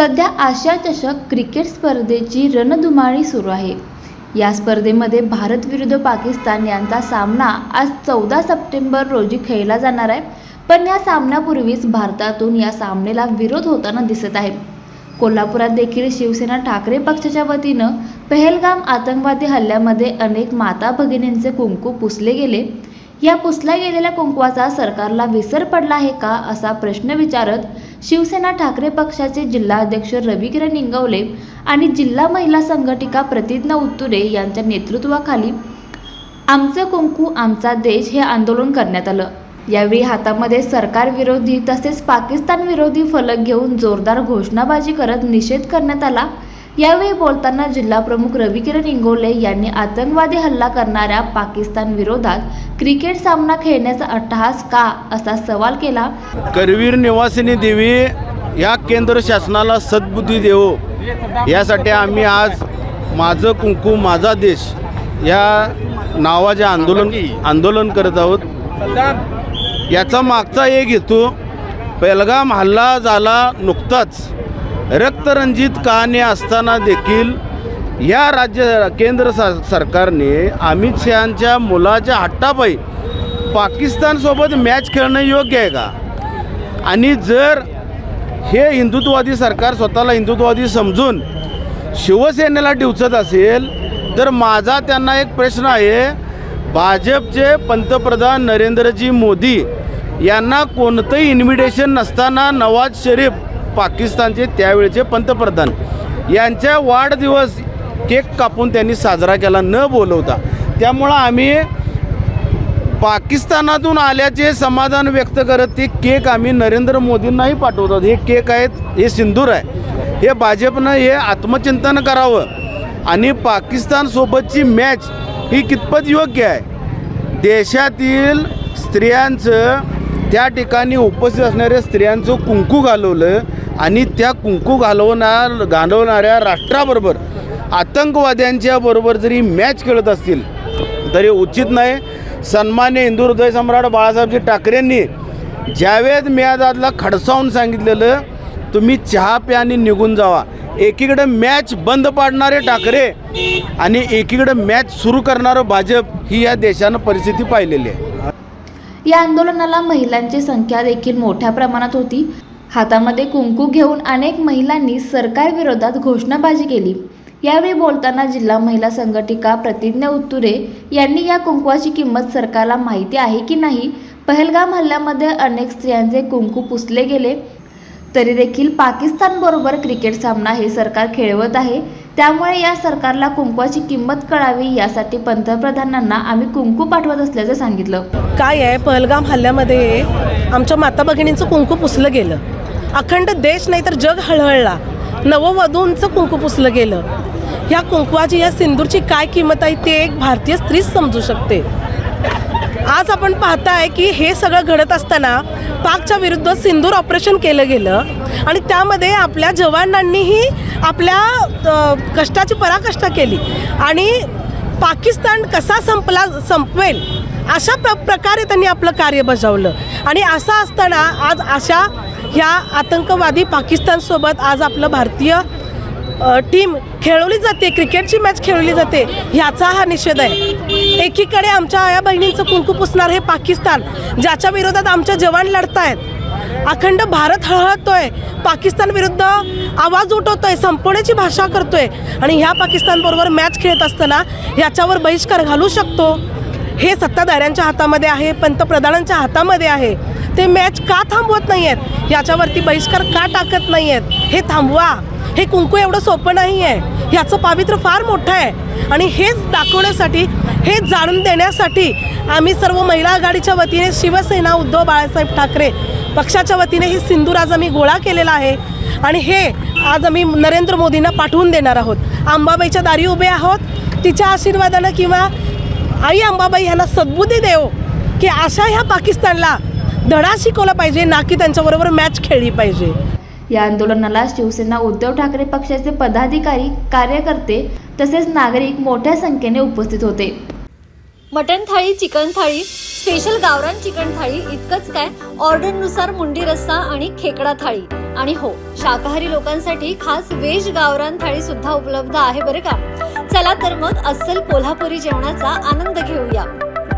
सध्या आशिया चषक क्रिकेट स्पर्धेची रणधुमाळी सुरू आहे. या स्पर्धेमध्ये भारत विरुद्ध पाकिस्तान यांचा सामना आज चौदा सप्टेंबर रोजी खेळला जाणार आहे. पण या सामन्यापूर्वीच भारतातून या सामनेला विरोध होताना दिसत आहे. कोल्हापुरात देखील शिवसेना ठाकरे पक्षाच्या वतीनं पहलगाम आतंकवादी हल्ल्यामध्ये अनेक माता भगिनींचे कुंकू पुसले गेले. या पुसल्या गेलेल्या कुंकवाचा सरकारला विसर पडला आहे का असा प्रश्न विचारत शिवसेना ठाकरे पक्षाचे जिल्हाध्यक्ष रविकिरण निंगवले आणि जिल्हा महिला संघटिका प्रतिज्ञा उत्तुरे यांच्या नेतृत्वाखाली आमचं कुंकू आमचा देश हे आंदोलन करण्यात आलं. यावेळी हातामध्ये सरकार विरोधी तसेच पाकिस्तान विरोधी फलक घेऊन जोरदार घोषणाबाजी करत निषेध करण्यात आला. यावेळी बोलताना जिल्हाप्रमुख रविकिरण इंगोले यांनी आतंकवादी हल्ला करणाऱ्या पाकिस्तान विरोधात क्रिकेट सामना खेळण्याचा अट्टहास का असा सवाल केला. करवीर निवासिनी देवी या केंद्र शासनाला सद्बुद्धी देवो. यासाठी आम्ही आज माझं कुंकू माझा देश या नावाचे आंदोलन आंदोलन करत आहोत. याचा मागचा एक हेतू पेलगाम हल्ला झाला नुकताच. रक्तरंजित कहाणी असताना देखील या राज्य केंद्र सा सरकारने अमित शहांच्या मुलाच्या हट्टापायी पाकिस्तानसोबत मॅच खेळणं योग्य आहे का? आणि जर हे हिंदुत्ववादी सरकार स्वतःला हिंदुत्ववादी समजून शिवसेनेला डिवचत असेल तर माझा त्यांना एक प्रश्न आहे भाजपचे पंतप्रधान नरेंद्रजी मोदी यांना कोणतंही इन्व्हिटेशन नसताना नवाज शरीफ पाकिस्तानचे त्यावेळचे पंतप्रधान. यांच्या वाढदिवस केक कापून त्यांनी साजरा केला न बोलवता. त्यामुळं आम्ही पाकिस्तानातून आल्याचे समाधान व्यक्त करत ते केक आम्ही नरेंद्र मोदींनाही पाठवतात. हे केक आहेत हे सिंदूर आहे. हे भाजपनं हे आत्मचिंतन करावं. आणि पाकिस्तानसोबतची मॅच ही कितपत योग्य आहे? देशातील स्त्रियांचं त्या ठिकाणी उपस्थित असणाऱ्या स्त्रियांचं कुंकू घालवलं आणि त्या कुंकू घालवणार घालवणाऱ्या राष्ट्राबरोबर आतंकवाद्यांच्या बरोबर जरी मॅच खेळत असतील तरी उचित नाही. सन्मान्य हिंदू हृदय सम्राट बाळासाहेबजी ठाकरेंनी ज्यावेळेस मियादादला खडसावून सांगितलेलं तुम्ही चहा प्या आणि निघून जावा. एकीकडे मॅच बंद पाडणारे ठाकरे आणि एकीकडे मॅच सुरू करणारं भाजप ही या देशानं परिस्थिती पाहिलेली आहे. या आंदोलनाला महिलांची संख्या देखील मोठ्या प्रमाणात होती. हातामध्ये कुंकू घेऊन अनेक महिलांनी सरकारविरोधात घोषणाबाजी केली. यावेळी बोलताना जिल्हा महिला संघटिका प्रतिज्ञा उत्तुरे यांनी या कुंकवाची किंमत सरकारला माहिती आहे की नाही? पहलगाम हल्ल्यामध्ये अनेक स्त्रियांचे कुंकू पुसले गेले. तरी देखील पाकिस्तानबरोबर क्रिकेट सामना हे सरकार खेळवत आहे. त्यामुळे या सरकारला कुंकवाची किंमत कळावी यासाठी पंतप्रधानांना आम्ही कुंकू पाठवत असल्याचं सांगितलं. काय आहे? पहलगाम हल्ल्यामध्ये आमच्या माता भगिनींचं कुंकू पुसलं गेलं. अखंड देश नाही तर जग हळहळला. नववधूंचं कुंकू पुसलं गेलं. ह्या कुंकवाची या सिंदूरची काय किंमत आहे ते एक भारतीय स्त्रीच समजू शकते. आज आपण पाहताय की हे सगळं घडत असताना पाकच्या विरुद्ध सिंदूर ऑपरेशन केलं गेलं आणि त्यामध्ये आपल्या जवानांनीही आपल्या कष्टाची पराकाष्ठा केली. आणि पाकिस्तान कसा संपला संपवेल अशा प्र प्रकारे त्यांनी आपलं कार्य बजावलं. आणि असं असताना आज अशा ह्या आतंकवादी पाकिस्तानसोबत आज आपलं भारतीय टीम खेळवली जाते क्रिकेटची मॅच खेळवली जाते ह्याचा हा निषेध आहे. एकीकडे आमच्या आया बहिणींचं कुंकू पुसणार हे पाकिस्तान ज्याच्या विरोधात आमचे जवान लढतायत. अखंड भारत हळहळतोय पाकिस्तान विरुद्ध आवाज उठवतोय संपवण्याची भाषा करतोय आणि ह्या पाकिस्तानबरोबर मॅच खेळत असताना याच्यावर बहिष्कार घालू शकतो. हे सत्ताधाऱ्यांच्या हातामध्ये आहे पंतप्रधानांच्या हातामध्ये आहे. ते मॅच का थांबवत नाही आहेत याच्यावरती बहिष्कार का टाकत नाही आहेत हे थांबवा. हे कुंकू एवढं सोपं नाही आहे याचं पावित्र्य फार मोठं आहे. आणि हेच दाखवण्यासाठी हे जाणून देण्यासाठी आम्ही सर्व महिला आघाडीच्या वतीने शिवसेना उद्धव बाळासाहेब ठाकरे पक्षाच्या वतीने ही सिंदूर आज आम्ही गोळा केलेला आहे. आणि हे आज आम्ही नरेंद्र मोदींना पाठवून देणार आहोत. अंबाबाईच्या दारी उभे आहोत. तिच्या आशीर्वादानं किंवा आई अंबाबाई ह्यांना सद्बुद्धी देव की अशा ह्या पाकिस्तानला. धडा शिकवला पाहिजे ना की त्यांच्याबरोबर मॅच खेळली पाहिजे. या आंदोलनाला शिवसेना उद्धव ठाकरे पक्षाचे पदाधिकारी कार्यकर्ते तसेच नागरिक मोठ्या संख्येने उपस्थित होते. Mutton thali chicken thali special गावरान चिकन थाळी इतकंच काय ऑर्डरनुसार मुंडी रस्सा आणि खेकडा थाळी. आणि हो शाकाहारी लोकांसाठी खास व्हेज गावरान थाळी सुद्धा उपलब्ध आहे बरं का? चला तर मग अस्सल कोल्हापुरी जेवणाचा आनंद घेऊया.